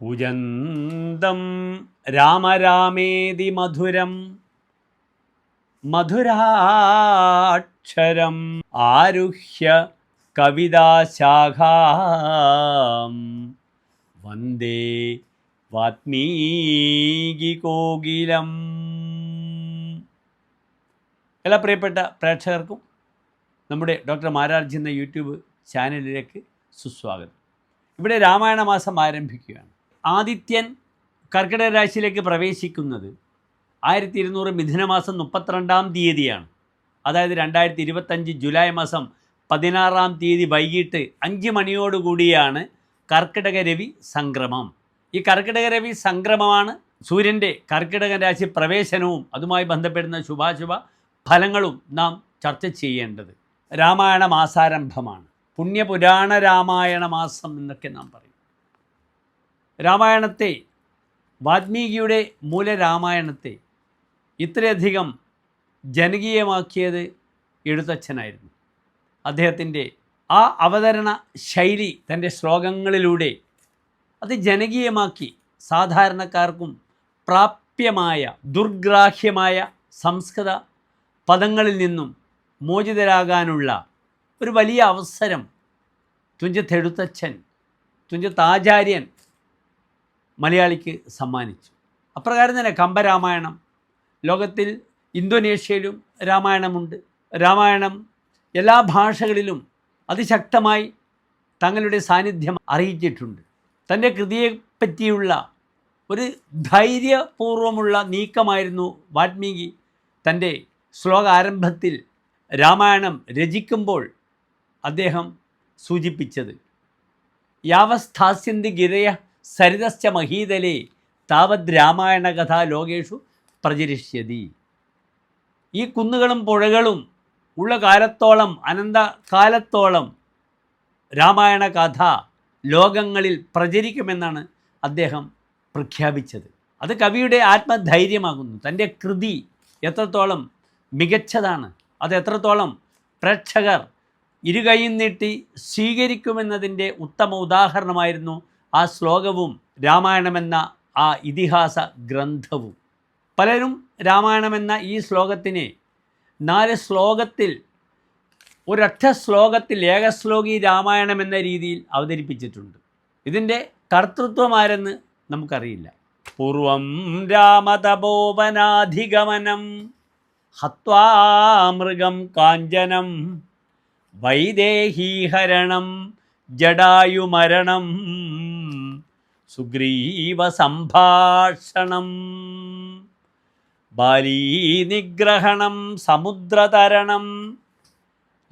കുജന്തം രാമരാമേതി മധുരം. മധുരാക്ഷരം ആരുഹ്യ കവിതാശാഖാം. വന്ദേ വാത്മീകികോകിലം എല്ലാ പ്രിയപ്പെട്ട പ്രേക്ഷകർക്കും നമ്മുടെ ഡോക്ടർ മാരാർജി എന്ന യൂട്യൂബ് ചാനലിലേക്ക് സുസ്വാഗതം. ഇവിടെ രാമായണ മാസം ആരംഭിക്കുകയാണ്. ആദിത്യൻ കർക്കിടക രാശിയിലേക്ക് പ്രവേശിക്കുന്നത് ആയിരത്തി ഇരുന്നൂറ് മിഥുനമാസം മുപ്പത്തിരണ്ടാം തീയതിയാണ്. അതായത് രണ്ടായിരത്തി ഇരുപത്തഞ്ച് ജൂലൈ മാസം പതിനാറാം തീയതി വൈകിട്ട് അഞ്ച് മണിയോടുകൂടിയാണ് കർക്കിടക രവി സംക്രമം. ഈ കർക്കിടക രവി സംക്രമമാണ് സൂര്യന്റെ കർക്കിടക രാശി പ്രവേശനവും അതുമായി ബന്ധപ്പെടുന്ന ശുഭാശുഭ ഫലങ്ങളും നാം ചർച്ച ചെയ്യേണ്ടത്. രാമായണ മാസാരംഭമാണ്. പുണ്യപുരാണ രാമായണ മാസം എന്നൊക്കെ നാം പറയും. രാമായണത്തെ വാൽമീകിയുടെ മൂലരാമായണത്തെ ഇത്രയധികം ജനകീയമാക്കിയത് എഴുത്തച്ഛനായിരുന്നു. അദ്ദേഹത്തിന്റെ ആ അവതരണ ശൈലി തന്റെ ശ്ലോകങ്ങളിലൂടെ അത് ജനകീയമാക്കി സാധാരണക്കാർക്കും പ്രാപ്യമായ ദുർഗ്രാഹ്യമായ സംസ്കൃത പദങ്ങളിൽ നിന്നും മോചിതരാകാനുള്ള ഒരു വലിയ അവസരം തുഞ്ചത്തെഴുത്തച്ഛൻ തുഞ്ചത്താചാര്യൻ മലയാളിക്ക് സമ്മാനിച്ചു. അപ്രകാരം തന്നെ കമ്പരാമായണം ലോകത്തിൽ ഇന്തോനേഷ്യയിലും രാമായണമുണ്ട്. രാമായണം എല്ലാ ഭാഷകളിലും അതിശക്തമായി തങ്ങളുടെ സാന്നിധ്യം അറിയിച്ചിട്ടുണ്ട്. തന്റെ കൃതിയെപ്പറ്റിയുള്ള ഒരു ധൈര്യപൂർവമുള്ള നീക്കമായിരുന്നു വാൽമീകി തന്റെ ശ്ലോക ആരംഭത്തിൽ രാമായണം രചിക്കുമ്പോൾ അദ്ദേഹം സൂചിപ്പിച്ചത്. യാവസ്ഥാസ്യന്തി ഗിരയ സരിതശ്ച മഹീതലേ താവത് രാമായണ കഥ ലോകേഷു പ്രചരിഷ്യതി. ഈ കുന്നുകളും പുഴകളും ഉള്ള കാലത്തോളം അനന്ത കാലത്തോളം രാമായണ കഥ ലോകങ്ങളിൽ പ്രചരിക്കുമെന്നാണ് അദ്ദേഹം പ്രഖ്യാപിച്ചത്. അത് കവിയുടെ ആത്മധൈര്യമാകുന്നു. തന്റെ കൃതി എത്രത്തോളം മികച്ചതാണ് അത് എത്രത്തോളം പ്രേക്ഷകർ ഇരുകൈയും നീട്ടി സ്വീകരിക്കുമെന്നതിന്റെ ഉത്തമ ഉദാഹരണമായിരുന്നു ആ ശ്ലോകവും രാമായണമെന്ന ആ ഇതിഹാസ ഗ്രന്ഥവും. പലരും രാമായണമെന്ന ഈ ശ്ലോകത്തിനെ നാല് ശ്ലോകത്തിൽ ഒരൊറ്റ ശ്ലോകത്തിൽ ഏകശ്ലോകി രാമായണം എന്ന രീതിയിൽ അവതരിപ്പിച്ചിട്ടുണ്ട്. ഇതിന്റെ കർത്തൃത്വം ആരെന്ന് നമുക്കറിയില്ല. പൂർവം രാമതപോവനാധിഗമനം ഹത്വാമൃഗം കാഞ്ചനം വൈദേഹീഹരണം ജടായുമരണം സുഗ്രീവ സംഭാഷണം ബാലീനിഗ്രഹണം സമുദ്രതരണം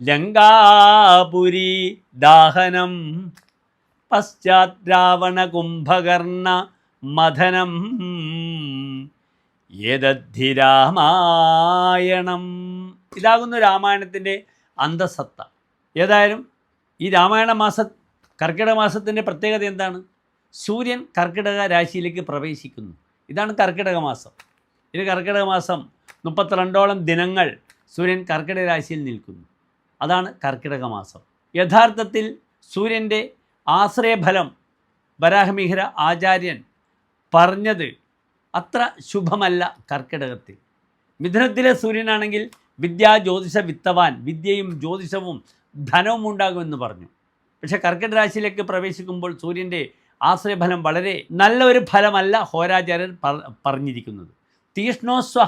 ലങ്കാപുരി ദാഹനം പശ്ചാത് കുംഭകർണ മഥനം ഏതദ്ധി രാമായണം. ഇതാകുന്നു രാമായണത്തിന്റെ അന്തസത്ത. ഏതായാലും ഈ രാമായണ മാസ കർക്കിടക മാസത്തിന്റെ പ്രത്യേകത എന്താണ്? സൂര്യൻ കർക്കിടക രാശിയിലേക്ക് പ്രവേശിക്കുന്നു. ഇതാണ് കർക്കിടക മാസം. ഇത് കർക്കിടക മാസം മുപ്പത്തിരണ്ടോളം ദിനങ്ങൾ സൂര്യൻ കർക്കിടക രാശിയിൽ നിൽക്കുന്നു. അതാണ് കർക്കിടക മാസം. യഥാർത്ഥത്തിൽ സൂര്യന്റെ ആശ്രയഫലം വരാഹമിഹിര ആചാര്യൻ പറഞ്ഞത് അത്ര ശുഭമല്ല കർക്കിടകത്തിൽ. മിഥുനത്തിലെ സൂര്യനാണെങ്കിൽ വിദ്യാ ജ്യോതിഷ വിത്തവാൻ വിദ്യയും ജ്യോതിഷവും ധനവും ഉണ്ടാകുമെന്ന് പറഞ്ഞു. പക്ഷേ കർക്കിടക രാശിയിലേക്ക് പ്രവേശിക്കുമ്പോൾ സൂര്യന്റെ ആശ്രയഫലം വളരെ നല്ല ഒരു ഫലമല്ല ഹോരാചാര്യൻ പറഞ്ഞിരിക്കുന്നത്. തീഷ്ണോസ്വ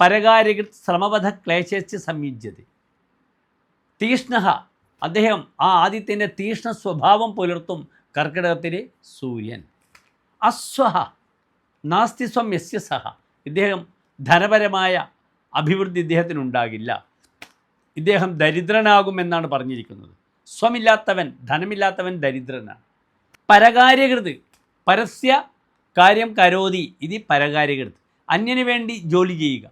പരകാരികൃത് ശ്രമവധ ക്ലേശിച്ച് സംയുജ്യത തീഷ്ണ അദ്ദേഹം ആ ആദിത്യന്റെ തീഷ്ണ സ്വഭാവം പുലർത്തും കർക്കിടകത്തിലെ സൂര്യൻ. അസ്വഹ നാസ്തിസ്വം യസ്യ സഹ. ഇദ്ദേഹം ധനപരമായ അഭിവൃദ്ധി ഇദ്ദേഹത്തിനുണ്ടാകില്ല. ഇദ്ദേഹം ദരിദ്രനാകുമെന്നാണ് പറഞ്ഞിരിക്കുന്നത്. സ്വമില്ലാത്തവൻ ധനമില്ലാത്തവൻ ദരിദ്രനാണ്. പരകാര്യകൃത്. പരസ്യ കാര്യം കരോതി ഇത് പരകാര്യകൃത്. അന്യന് വേണ്ടി ജോലി ചെയ്യുക.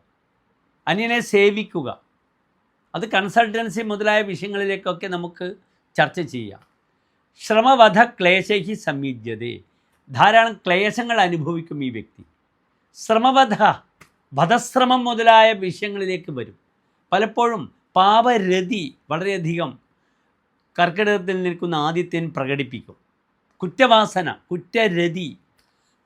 അന്യനെ സേവിക്കുക. അത് കൺസൾട്ടൻസി മുതലായ വിഷയങ്ങളിലേക്കൊക്കെ നമുക്ക് ചർച്ച ചെയ്യാം. ശ്രമവധ ക്ലേശി സംയുജ്യതേ ധാരാളം ക്ലേശങ്ങൾ അനുഭവിക്കും ഈ വ്യക്തി. ശ്രമവധ വധശ്രമം മുതലായ വിഷയങ്ങളിലേക്ക് വരും. പലപ്പോഴും പാപരതി വളരെയധികം കർക്കിടകത്തിൽ നിൽക്കുന്ന ആദിത്യൻ പ്രകടിപ്പിക്കും. കുറ്റവാസന കുറ്റരതി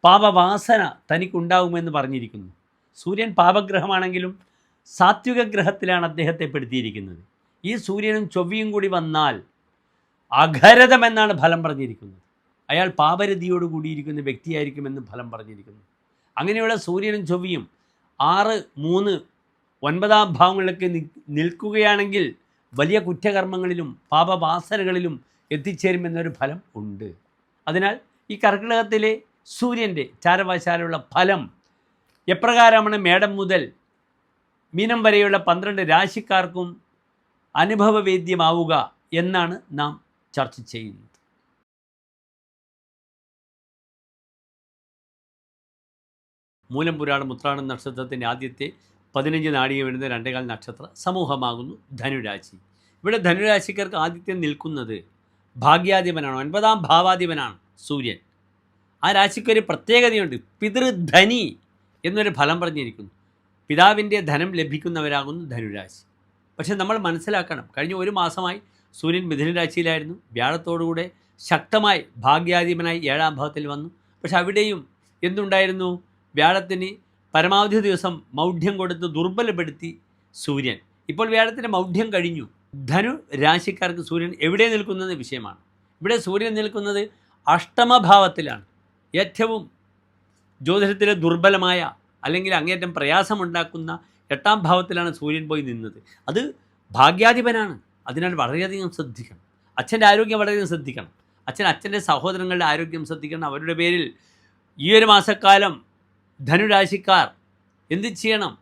പാപവാസന തനിക്കുണ്ടാകുമെന്ന് പറഞ്ഞിരിക്കുന്നു. സൂര്യൻ പാപഗ്രഹമാണെങ്കിലും സാത്വിക ഗ്രഹത്തിലാണ് അദ്ദേഹത്തെ പെടുത്തിയിരിക്കുന്നത്. ഈ സൂര്യനും ചൊവ്വയും കൂടി വന്നാൽ അഘരതമെന്നാണ് ഫലം പറഞ്ഞിരിക്കുന്നത്. അയാൾ പാപരതിയോട് കൂടിയിരിക്കുന്ന വ്യക്തിയായിരിക്കുമെന്ന് ഫലം പറഞ്ഞിരിക്കുന്നു. അങ്ങനെയുള്ള സൂര്യനും ചൊവ്വയും ആറ് മൂന്ന് ഒൻപതാം ഭാവങ്ങളിലൊക്കെ നിൽക്കുകയാണെങ്കിൽ വലിയ കുറ്റകർമ്മങ്ങളിലും പാപവാസനകളിലും എത്തിച്ചേരുമെന്നൊരു ഫലം ഉണ്ട്. അതിനാൽ ഈ കർക്കിടകത്തിലെ സൂര്യന്റെ ചാരവശാലുള്ള ഫലം എപ്രകാരമാണ് മേടം മുതൽ മീനം വരെയുള്ള പന്ത്രണ്ട് രാശിക്കാർക്കും അനുഭവവേദ്യമാവുക എന്നാണ് നാം ചർച്ച ചെയ്യുന്നത്. മൂലം പുരാണം ഉത്രാടം നക്ഷത്രത്തിന്റെ ആദ്യത്തെ പതിനഞ്ച് നാഴിക വരുന്ന രണ്ടേകാൽ നക്ഷത്ര സമൂഹമാകുന്നു ധനുരാശി. ഇവിടെ ധനുരാശിക്കാർക്ക് ആദ്യത്തെ നിൽക്കുന്നത് ഭാഗ്യാധിപനാണ്. ഒൻപതാം ഭാവാധിപനാണ് സൂര്യൻ. ആ രാശിക്ക് ഒരു പ്രത്യേകതയുണ്ട്. പിതൃധനി എന്നൊരു ഫലം പറഞ്ഞിരിക്കുന്നു. പിതാവിന്റെ ധനം ലഭിക്കുന്നവരാകുന്നു ധനുരാശി. പക്ഷെ നമ്മൾ മനസ്സിലാക്കണം കഴിഞ്ഞ ഒരു മാസമായി സൂര്യൻ മിഥുനരാശിയിലായിരുന്നു വ്യാഴത്തോടുകൂടെ ശക്തമായി ഭാഗ്യാധിപനായി ഏഴാം ഭാവത്തിൽ വന്നു. പക്ഷെ അവിടെയും എന്തുണ്ടായിരുന്നു? വ്യാഴത്തിന് പരമാവധി ദിവസം മൗഢ്യം കൊടുത്ത് ദുർബലപ്പെടുത്തി സൂര്യൻ. ഇപ്പോൾ വ്യാഴത്തിന്റെ മൗഢ്യം കഴിഞ്ഞു. ധനു രാശിക്കാർക്ക് സൂര്യൻ എവിടെ നിൽക്കുന്നത് വിഷയമാണ്. ഇവിടെ സൂര്യൻ നിൽക്കുന്നത് അഷ്ടമഭാവത്തിലാണ്. ഏറ്റവും ജ്യോതിഷത്തിലെ ദുർബലമായ അല്ലെങ്കിൽ അങ്ങേറ്റം പ്രയാസമുണ്ടാക്കുന്ന എട്ടാം ഭാവത്തിലാണ് സൂര്യൻ പോയി നിന്നത്. അത് ഭാഗ്യാധിപനാണ്. അതിനാൽ വളരെയധികം ശ്രദ്ധിക്കണം. അച്ഛന്റെ ആരോഗ്യം വളരെയധികം ശ്രദ്ധിക്കണം. അച്ഛൻ അച്ഛന്റെ സഹോദരങ്ങളുടെ ആരോഗ്യം ശ്രദ്ധിക്കണം. അവരുടെ പേരിൽ ഈ ഒരു മാസക്കാലം ധനുരാശിക്കാർ എന്ത് ചെയ്യണം?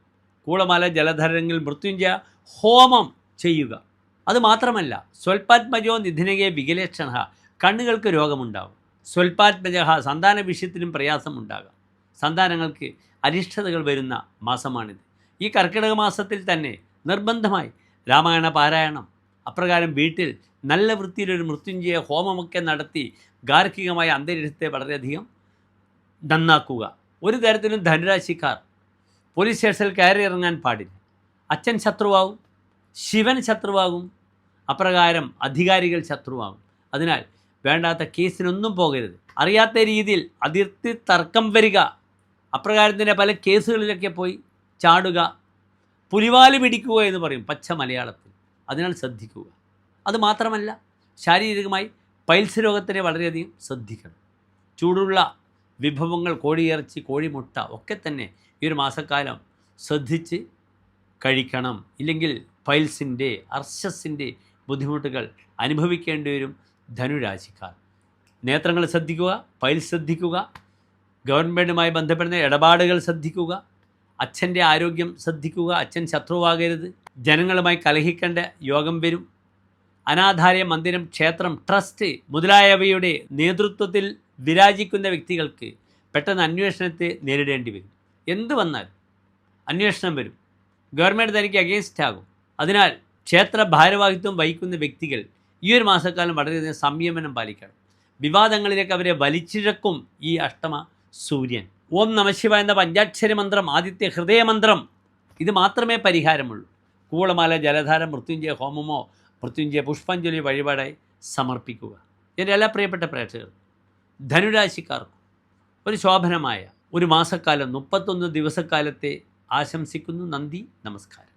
കൂളമാല ജലധരങ്ങളിൽ മൃത്യുഞ്ജയ ഹോമം ചെയ്യുക. അത് മാത്രമല്ല സ്വൽപാത്മജോ നിധിനകെ വികലേക്ഷണ കണ്ണുകൾക്ക് രോഗമുണ്ടാകും സ്വൽപാത്മജ സന്താന വിഷയത്തിലും പ്രയാസമുണ്ടാകാം. സന്താനങ്ങൾക്ക് അരിഷ്ടതകൾ വരുന്ന മാസമാണിത്. ഈ കർക്കിടക മാസത്തിൽ തന്നെ നിർബന്ധമായി രാമായണ പാരായണം അപ്രകാരം വീട്ടിൽ നല്ല വൃത്തിയിലൊരു മൃത്യുഞ്ജയ ഹോമമൊക്കെ നടത്തി ഗാർഹികമായ അന്തരീക്ഷത്തെ വളരെയധികം നന്നാക്കുക. ഒരു തരത്തിലും ധനുരാശിക്കാർ പോലീസ് സ്റ്റേഷനിൽ കയറി ഇറങ്ങാൻ പാടില്ല. അച്ഛൻ ശത്രുവാകും. ശിവൻ ശത്രുവാകും അപ്രകാരം അധികാരികൾ ശത്രുവാകും. അതിനാൽ വേണ്ടാത്ത കേസിനൊന്നും പോകരുത്. അറിയാത്ത രീതിയിൽ അതിർത്തി തർക്കം വരിക അപ്രകാരത്തിന്റെ പല കേസുകളിലൊക്കെ പോയി ചാടുക പുലിവാൽ പിടിക്കുക എന്ന് പറയും പച്ച മലയാളത്തിൽ. അതിനാൽ ശ്രദ്ധിക്കുക. അതുമാത്രമല്ല ശാരീരികമായി പൈൽസ് രോഗത്തിനെ വളരെയധികം ശ്രദ്ധിക്കണം. ചൂടുള്ള വിഭവങ്ങൾ കോഴിയിറച്ചി കോഴിമുട്ട ഒക്കെ തന്നെ ഈ ഒരു മാസക്കാലം ശ്രദ്ധിച്ച് കഴിക്കണം. ഇല്ലെങ്കിൽ പൈൽസിന്റെ അർശസിന്റെ ബുദ്ധിമുട്ടുകൾ അനുഭവിക്കേണ്ടി വരും ധനുരാശിക്കാർ. നേത്രങ്ങൾ ശ്രദ്ധിക്കുക ഫയൽ ശ്രദ്ധിക്കുക ഗവൺമെന്റുമായി ബന്ധപ്പെടുന്ന ഇടപാടുകൾ ശ്രദ്ധിക്കുക അച്ഛന്റെ ആരോഗ്യം ശ്രദ്ധിക്കുക അച്ഛൻ ശത്രുവാകരുത് ജനങ്ങളുമായി കലഹിക്കേണ്ട യോഗം വരും. അനാഥാലയ മന്ദിരം ക്ഷേത്രം ട്രസ്റ്റ് മുതലായവയുടെ നേതൃത്വത്തിൽ വിരാജിക്കുന്ന വ്യക്തികൾക്ക് പെട്ടെന്ന് അന്വേഷണത്തെ നേരിടേണ്ടി വരും. എന്ത് വന്നാൽ അന്വേഷണം വരും. ഗവൺമെന്റ് തനിക്ക് അഗേൻസ്റ്റ് ആകും. അതിനാൽ ക്ഷേത്ര ഭാരവാഹിത്വം വഹിക്കുന്ന വ്യക്തികൾ ഈ ഒരു മാസക്കാലം വളരെയധികം സംയമനം പാലിക്കണം. വിവാദങ്ങളിലേക്ക് അവരെ വലിച്ചിഴക്കും ഈ അഷ്ടമ സൂര്യൻ. ഓം നമശിവ എന്ന പഞ്ചാക്ഷരി മന്ത്രം ആദിത്യ ഹൃദയമന്ത്രം ഇത് മാത്രമേ പരിഹാരമുള്ളൂ. കൂളമാല ജലധാര മൃത്യുഞ്ജയ ഹോമമോ മൃത്യുഞ്ജയ പുഷ്പാഞ്ജലി വഴിപാടായി സമർപ്പിക്കുക. എന്റെ എല്ലാ പ്രിയപ്പെട്ട പ്രേക്ഷകർ ധനുരാശിക്കാർക്കും ഒരു ശോഭനമായ ഒരു മാസക്കാലം മുപ്പത്തൊന്ന് ദിവസക്കാലത്തെ ആശംസിക്കുന്നു. നന്ദി നമസ്കാരം.